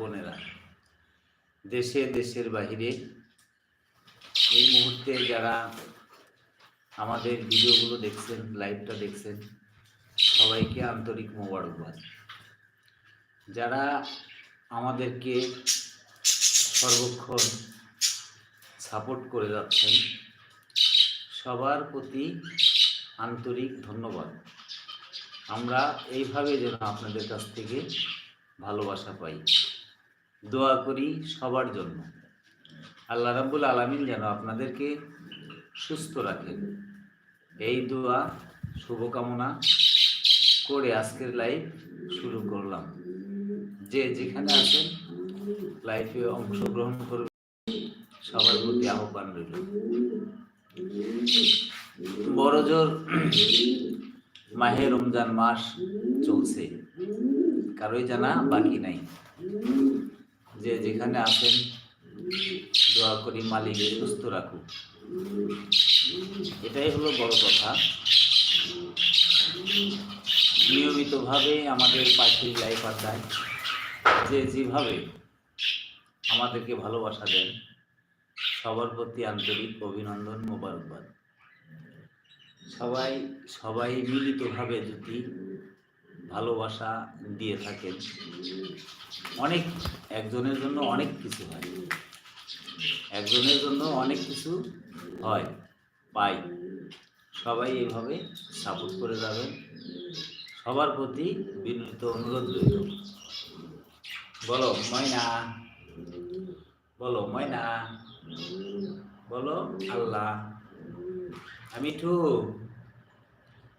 বোনেরা। দেশে দেশের বাহিরে এই মুহূর্তে যারা আমাদের ভিডিওগুলো দেখছেন লাইভটা দেখছেন, সবাইকে আন্তরিক মোবারকবাদ। যারা আমাদেরকে সর্বক্ষণ সাপোর্ট করে যাচ্ছেন, সবার প্রতি আন্তরিক ধন্যবাদ। আমরা এইভাবে যেন আপনাদের কাছ থেকে ভালোবাসা পাই। দোয়া করি সবার জন্য। আল্লাহ রাব্বুল আলামিন যেন আপনাদেরকে সুস্থ রাখেন। এই দোয়া, শুভকামনা করে আজকের লাইভ শুরু করলাম। যে যেখানে আছেন লাইফে অংশগ্রহণ করবে সবার প্রতি আহ্বান রইল। বড় জোর মাহে রমজান মাস চলছে। কারোই জানা বাকি নাই। যে যেখানে আছেন দোয়া করি মালিক, সুস্থ রাখুক। এটাই হলো বড় কথা। নিয়মিতভাবে আমাদের পাখি লাইফ আড্ডায় যে যেভাবে আমাদেরকে ভালোবাসা দেন, সবার প্রতি আন্তরিক অভিনন্দন, মোবারকবাদ। সবাই সবাই মিলিতভাবে যদি ভালোবাসা দিয়ে থাকেন। অনেক একজনের জন্য অনেক কিছু হয়। একজনের জন্য অনেক কিছু হয়। পাই। সবাই এইভাবে সাপোর্ট করে যাবেন সবার প্রতি বিনীত অনুরোধ রইল। বলো, ময়না। বলো ময়না। বলো আল্লাহ মিঠু।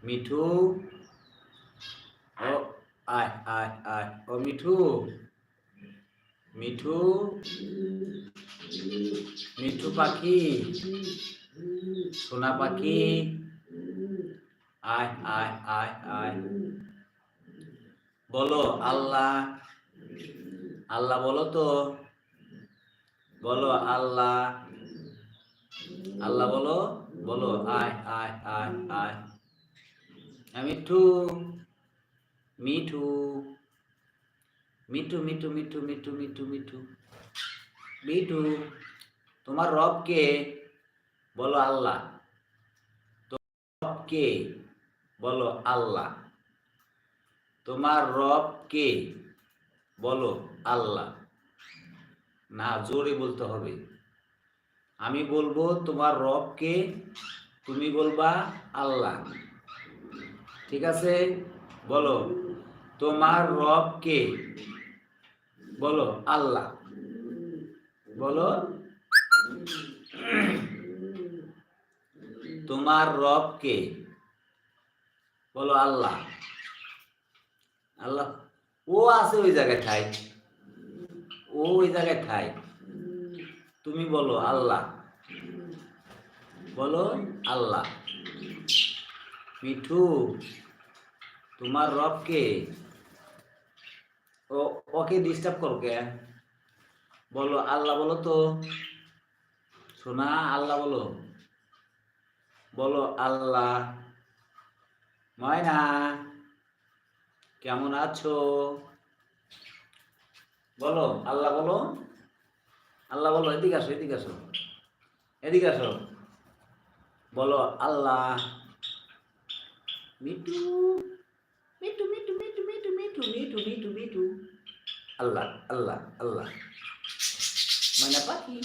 মিঠু। ও, আয় আয় আয়। ও, মিঠু। মিঠু। মিঠু পাখি। সোনা পাখি। আয় আয় আয় আয়। বলো, আল্লাহ। আল্লাহ বলো তো। বলো, আল্লাহ। আল্লাহ বলো বলো, আয় আয় আয় আয়। আয় মিঠু। মিঠু মিঠু মিঠু মিঠু মিঠু মিঠু মিঠু মিঠু তোমার রব কে বলো আল্লাহ। রব কে বলো আল্লাহ। তোমার রব কে বলো আল্লাহ। না, জোরে বলতে হবে। আমি বলব, তোমার রব কে তুমি বলবা আল্লাহ। ঠিক আছে? বলো। তোমার রব কে? বলো, আল্লাহ। বলো। তোমার রব কে? বলো, আল্লাহ। আল্লাহ, ও আছে ওই জায়গায় ঠাই। ও ওই জায়গায় ঠাই। তুমি বলো, আল্লাহ। বলো, আল্লাহ। মিঠু, তোমার রব কে? ও, ওকে ডিস্টার্ব করো কে? বলো, আল্লাহ বলো তো। সোনা, আল্লাহ বলো। বলো, আল্লাহ। ময়না, কেমন আছো? বলো, আল্লাহ বলো। আল্লাহ বলো, এদিকে আসো এদিকে আসো। এদিকে আসো। বলো, আল্লাহ। মিটু। মিটু মিটু মিটু আল্লাহ আল্লাহ আল্লাহ। ময়না পাখি।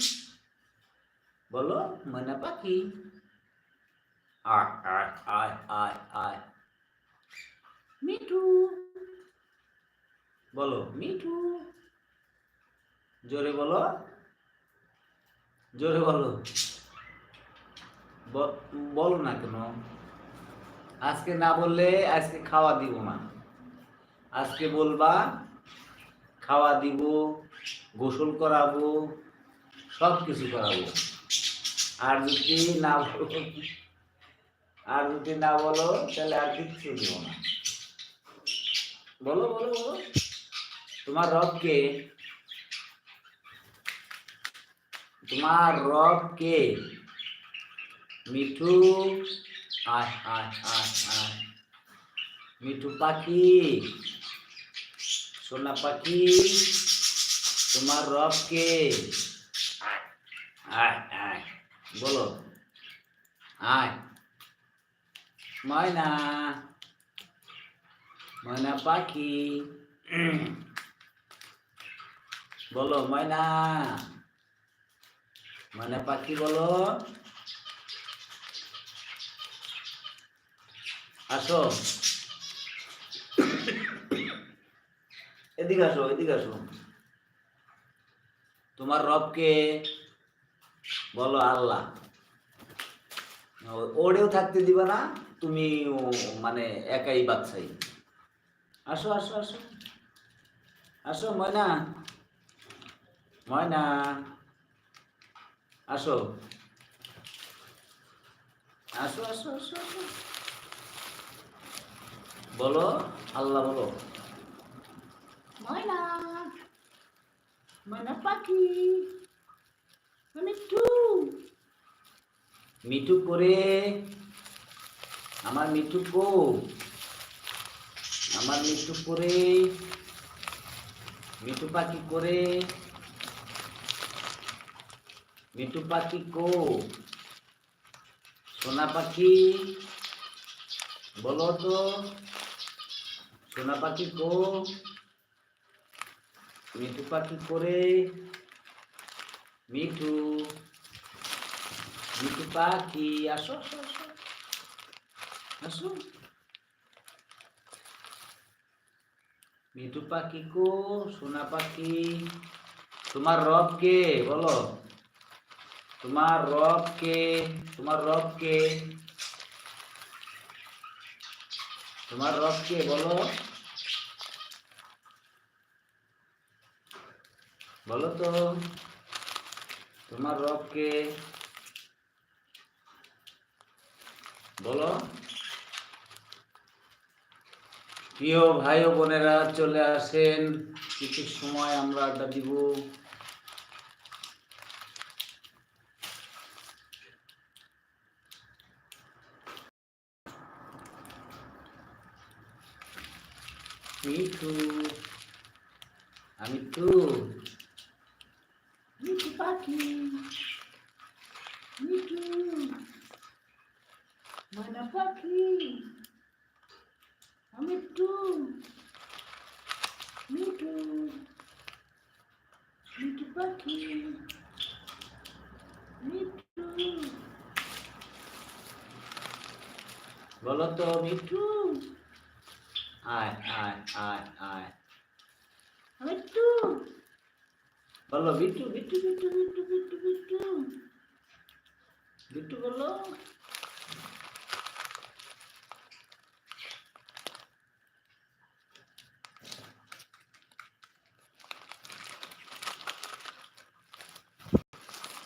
বলো, ময়না পাখি। আয় আয় আয় আয় আয়। মিঠু। বলো, মিঠু। জোরে বলো। জোরে বলো। বলো না কেন? আজকে না বললে আজকে খাওয়া দিব না। আজকে বলবা, খাওয়া দিব, গোসল করাবো সব কিছু করাবো। আর যদি না বলো, আর যদি না বলো, তাহলে আর কিচ্ছু দিব না। বলো বলো বলো। তোমার রব কে? তোমার রব কে? মিঠু, আয় আয় আয় আয়। মিঠু পাখি। সোনা পাখি, তোমার রব কে? বলো। ময়না। ময়না পাখি। বলো, ময়না। ময়না পাখি, বলো। আসো। এদিকে আসো এদিকে আসো। তোমার রবকে বলো আল্লাহ। ওরেও থাকতে দিবা না তুমি মানে একাই বাচ্চাই। আসো আসো আসো। আসো, ময়না। ময়না। আসো। আসো আসো আসো আসো। বলো, আল্লাহ বলো। ময়না ময়না পাখি মিঠু মিঠু করে। আমার মিঠু কো। আমার মিঠু করে। মিঠু পাখি করে। মিঠু পাখি কো। সোনা পাখি। বলো তো, সোনা পাখি কো। মিঠু পাখি করে। মিঠু মিঠু পাখি, আসো আসো আসো আসো। মিঠু পাখি কো, সোনা পাখি, তোমার রব কে? বলো। তোমার রব কে? তোমার রব কে? তোমার রব কে? বলো। বলো তো, তোমার রব কে বলো। প্রিয় ভাই ও বোনেরা, চলে আসেন। কিছু সময় আমরা আড্ডা দিব। আমি তো। মিঠু পাখি মিঠু ময়না পাখি তো মিঠু মিঠু পাখি মিঠু বলো তো মিঠু। আয় আয় আয় আয়। মিঠু। বলো, বিট্টু বিট্টু বিট্টু বিট্টু বিট্টু বিট্টু। বিট্টু বলো।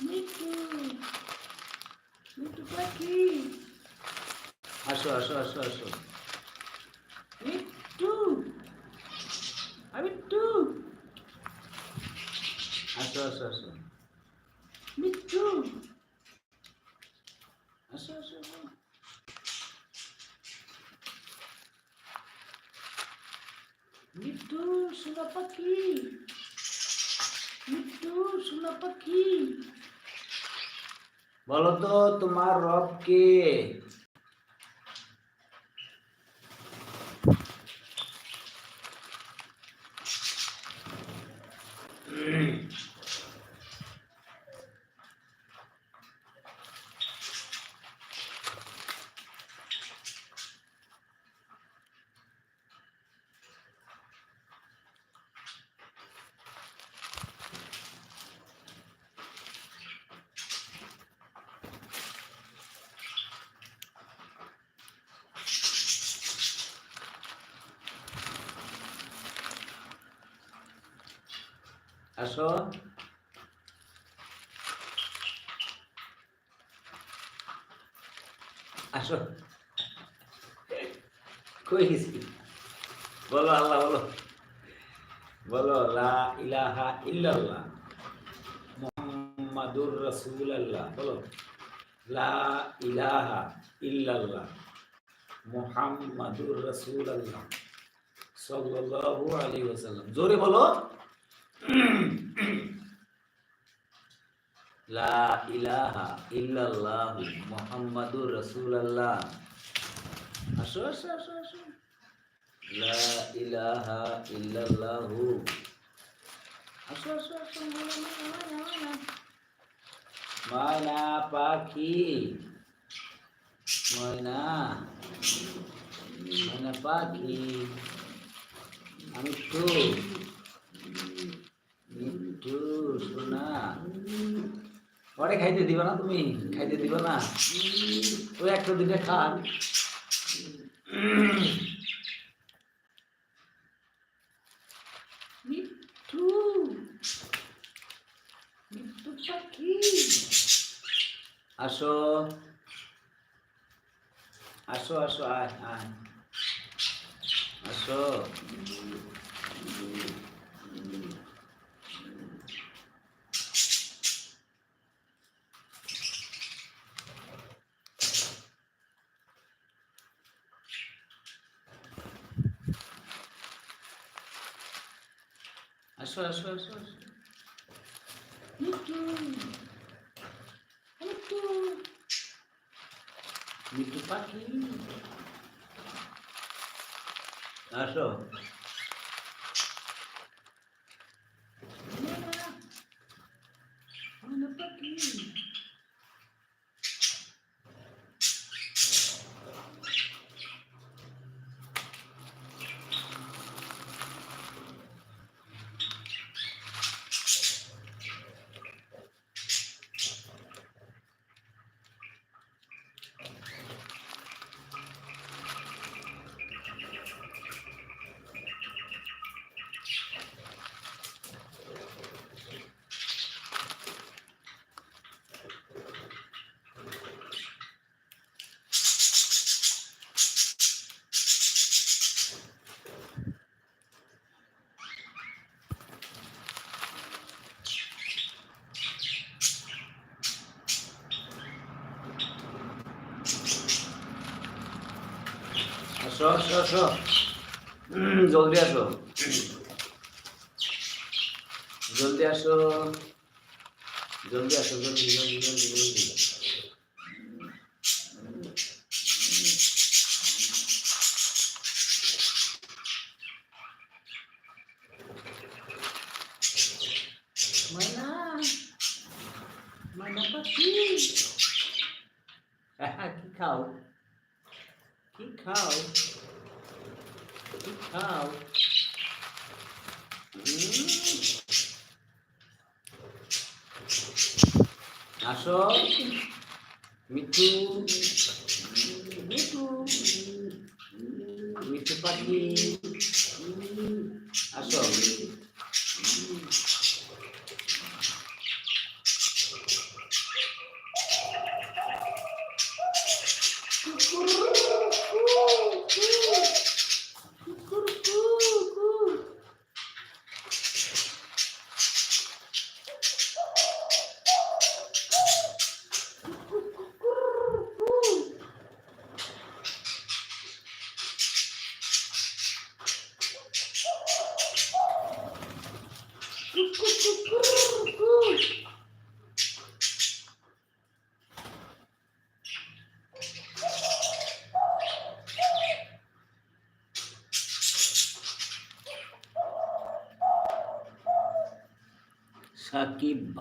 মিঠু মিঠু পাখি। আসো আসো আসো আসো। আসো আসো আসো মিঠু আসো আসো আসো মিঠু সোনা পাখি মিঠু সোনা পাখি বলো তো তোমার রব কে আসো। আসো। কই গেছি? বলো আল্লাহ, বলো। বলো, লা ইলাহা ইল্লাল্লাহ, মুহাম্মাদুর রাসূলুল্লাহ, বলো। লা ইলাহা ইল্লাল্লাহ, মুহাম্মাদুর রাসূলুল্লাহ, সাল্লাল্লাহু আলাইহি ওয়াসাল্লাম। জোরে বলো। লা ইলাহা ইল্লাল্লাহ মুহাম্মাদুর রাসূলুল্লাহ আসো আসো আসো আসো লা ইলাহা ইল্লাল্লাহ আসো আসো আসো ময়না, ময়না, ময়না। ময়না পাখি ময়না ময়না পাখি আমি মিঠু সোনা পরে খাইতে দিবা না তুমি? খাইতে দিবা না? ওই একটা দুটো খান। মিঠু মিঠু পাখি আসো। আসো আসো আয় আয়। আসো। আসো আসো আসো আসো মিঠু মিঠু মিঠু পাখি আসো ময়না পাখি আসো আসো। জলদি আসো। জলদি আসো জলদি জলদি জলদি জলদি জলদি ময়না ময়না পাখি কি খাও কি খাও কি খাও উম। আসো মিঠু মিঠু মিঠু পাখি আসো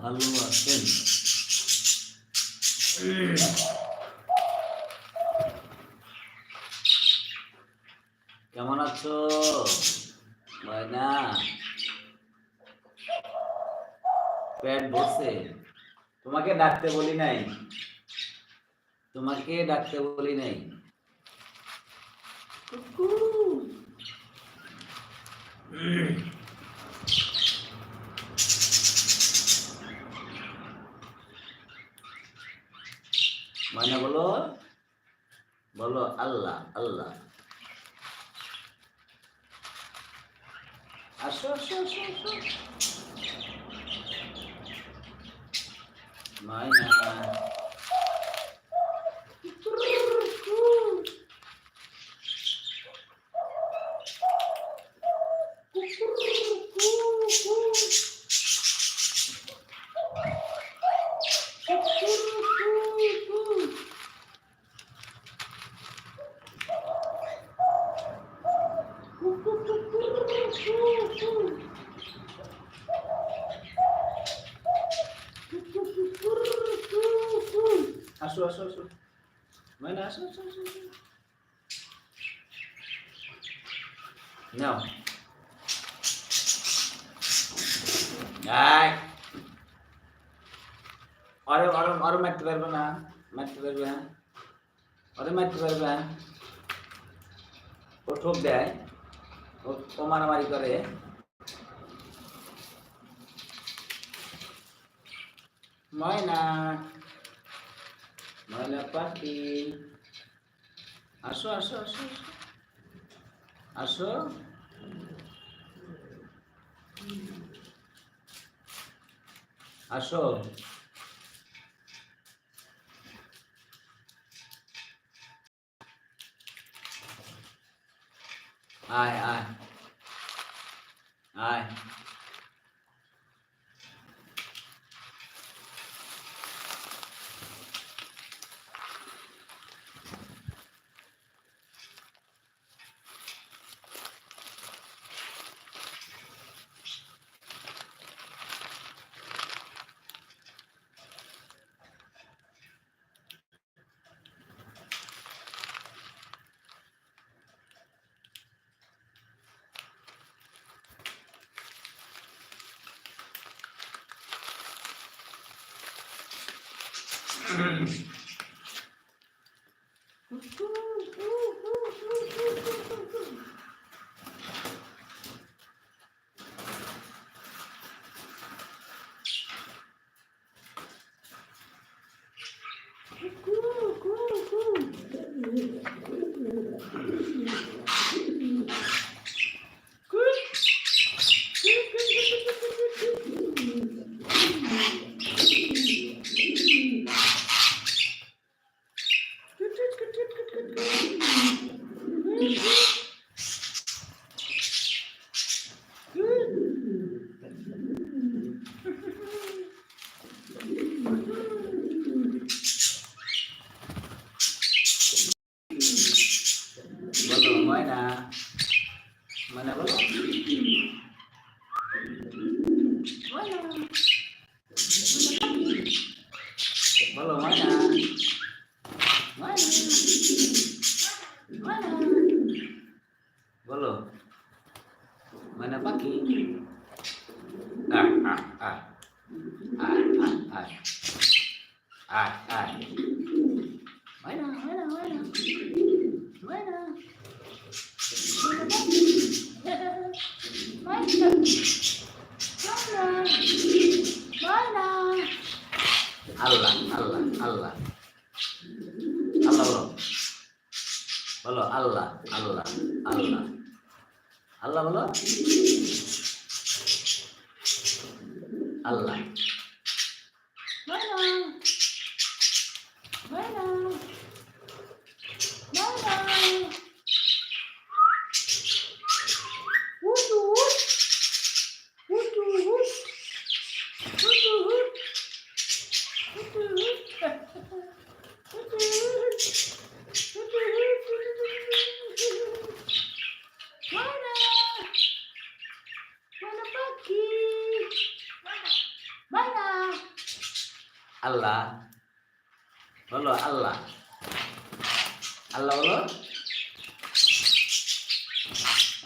সাকিব ভালো আছেন? কেমন আছো? ময়না? পেট ভরছে? তোমাকে ডাকতে বলি নাই। তোমাকে ডাকতে বলি নাই। কুকু। মানে বলো বলো আল্লাহ আল্লাহ। আসো আসো আসো আসো। মাইনা। चलो चलो चलो और और और मत वर्ब ना मत वर्ब है और मत वर्ब है वो ठोक दे वो तो मारामारी करे मैना मैना पाखी আসো আসো আসো আসো আসো আসো আয় আয় আয় Good. আল্লাহ। আল্লাহ বলো। বলো আল্লাহ আল্লাহ আল্লাহ। আল্লাহ বলো। আল্লাহ।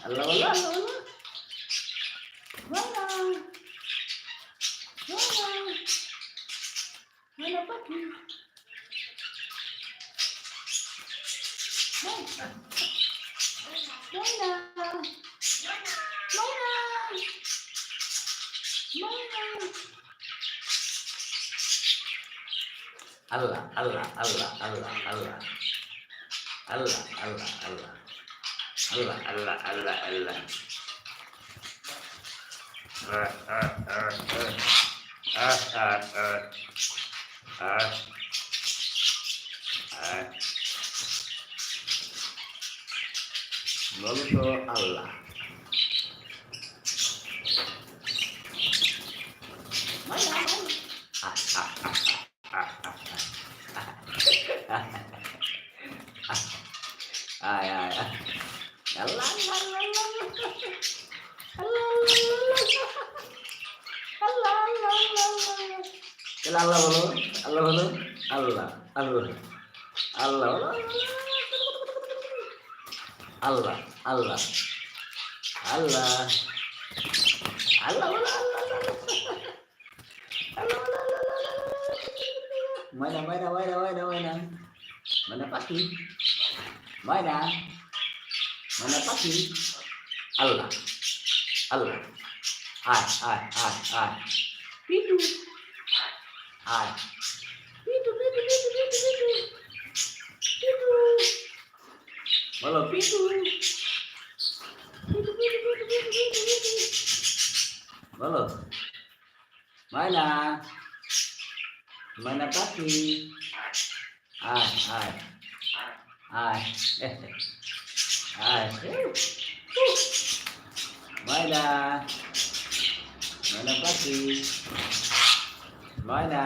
Hola, hola, hola. Hola. Hola. Hola, papi. Hola. Hola. Hola. Allah, Allah, Allah, Allah, Allah. Allah, Allah, Allah. আল্লাহ আল্লাহ আল্লাহ আল্লাহ। বলতো আল্লাহ। তাহলে আল্লাহ বলো আল্লাহ বলো আল্লাহ আল্লাহ আল্লাহ আল্লাহ আল্লাহ। বলো পিটু পিটু পিটু পিটু পিটু পিটু পিটু বলো ময়না ময়না পাখি আয় আয় আয় আয় ময়না ময়না পাখি ময়না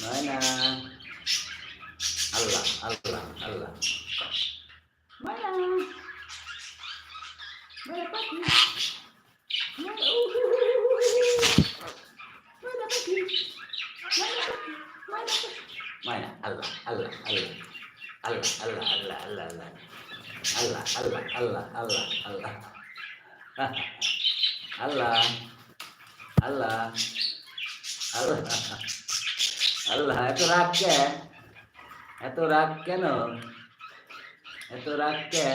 ময়না আল্লাহ আল্লাহ আল্লাহ ময়না ময়না ময়না আল্লাহ আল্লাহ আল্লাহ আল্লাহ আল্লাহ আল্লাহ আল্লাহ আল্লাহ আল্লাহ আল্লাহ আল্লাহ আল্লাহ আল্লাহ আল্লাহ আল্লাহ আল্লাহ এত রাগ কে এত রাগ কেন? এত রাগ কে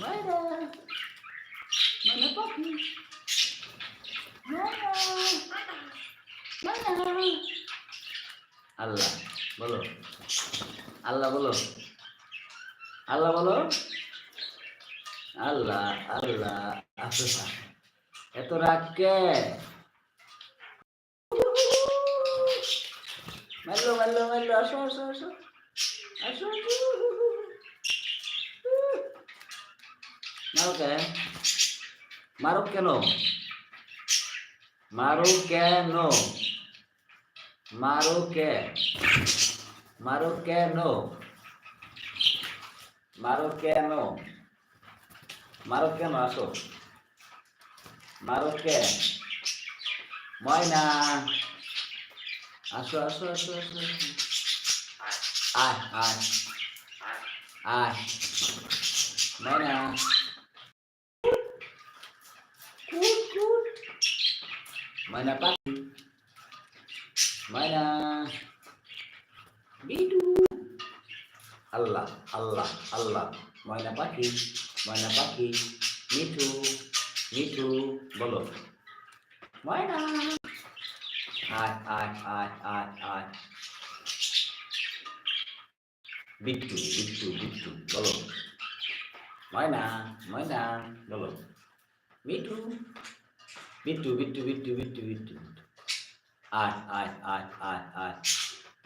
ময়না পাখি ময়না ময়না আল্লাহ, বলো। আল্লাহ বলো। আল্লাহ বলো। আল্লাহ আল্লাহ আল্লাহ এত রাগ কে? মারলো মারলো মারলো আসো আসো আসো। আসো। মারো Marroquino. Marroquino. Marroque. Marroquino. Marroquino. Marroquino, আসো মারোকে ময়না আসো আসো আসো আসো আয় আয় আয় ময়না Mana pagi? Mana? Bidu. Allah, Allah, Allah. Gitu, gitu. Mana pagi? Mana pagi? Mitu, mitu. Gitu, Belum. Mana? At, at, at, at, at. bidu bidu bidu Belum. Mana? Mana? Belum. Mitu. Bittu Bittu Bittu Bittu Bittu আয় আয় আয় আয় আয়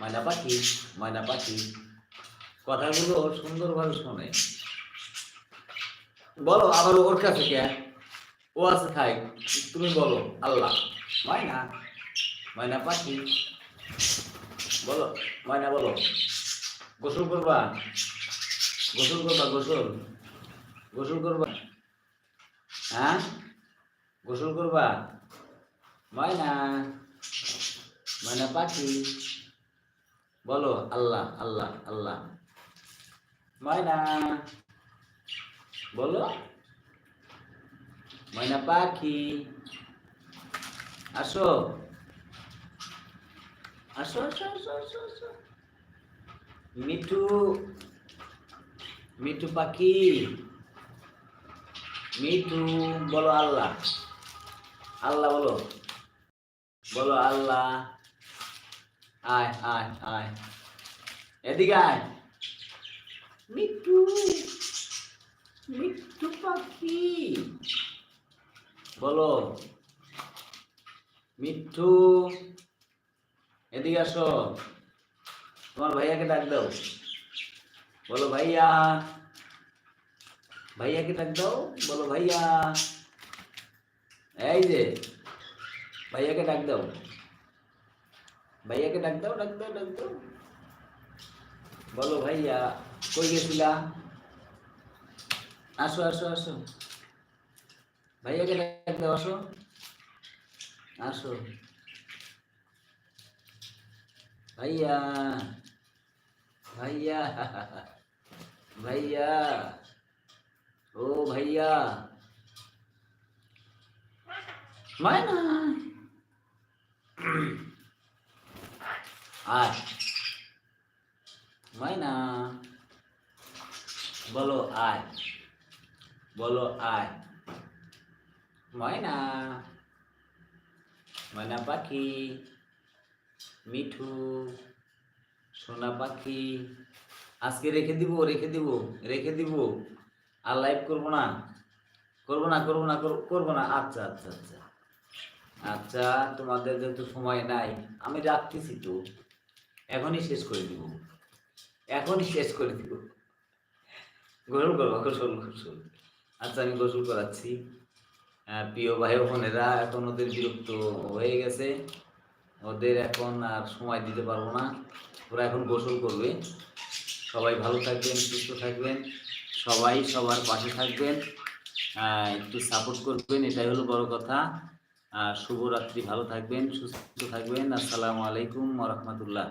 ময়না পাখি ময়না পাখি কথাগুলো সুন্দরভাবে শোনে। বলো, আবার ওর কাছে কে? ও আছে, থাই। তুমি বলো, আল্লাহ। ময়না? ময়না পাখি? বলো, ময়না বলো। গোসল করবা? গোসল করবা, গোসল? গোসল করবা? হ্যাঁ? গোসল করবা? ময়না ময়না পাখি। বলো, আল্লাহ আল্লাহ আল্লাহ। ময়না, বলো। ময়না পাখি। আসো। আসো আসো আসো আসো আসো। মিঠু মিঠু পাখি। মিঠু, বলো আল্লাহ। আল্লাহ বলো। বলো আল্লাহ। আয় আয় আয়। এদিকে আয়। মিঠু মিঠু পাখি। বলো। মিঠু, এদিকে আসো। তোমার ভাইয়াকে ডাক দাও। বলো ভাইয়া। ভাইয়াকে ডাক দাও। বলো ভাইয়া। এই যে ভাইয়াকে ডাক দাও ভাইয়াকে ডাক দাও ডাক দাও ডাক দাও বলো ভাইয়া কই গেছিলা আসো আসো আসো ভাইয়াকে ডাক দাও আসো আসো ভাইয়া ভাইয়া ভাইয়া ও ভাইয়া মায়না আয় মায়না বলো আয়। বলো আয়। ময়না ময়না পাখি? মিঠু। সোনা পাখি। আজকে রেখে দিব রেখে দিব রেখে দিব। আর লাইভ করব না। করব না করব না, কর- করব না। আচ্ছা আচ্ছা আচ্ছা। আচ্ছা তোমাদের যেহেতু সময় নাই, আমি রাখতেছি তো। এখনই শেষ করে দিব। এখনই শেষ করে দিব। গোসল করব, গোসল গোসল। আচ্ছা আমি গোসল করাচ্ছি। প্রিয় ভাই বোনেরা, এখন ওদের বিরক্ত হয়ে গেছে। ওদের এখন আর সময় দিতে পারব না। ওরা এখন গোসল করবে। সবাই ভালো থাকবেন, সুস্থ থাকবেন। সবাই সবার পাশে থাকবেন। একটু সাপোর্ট করবেন, এটাই হলো বড় কথা। শুভরাত্রি ভালো থাকবেন সুস্থ থাকবেন। আসসালামু আলাইকুম রহমতুল্লাহ।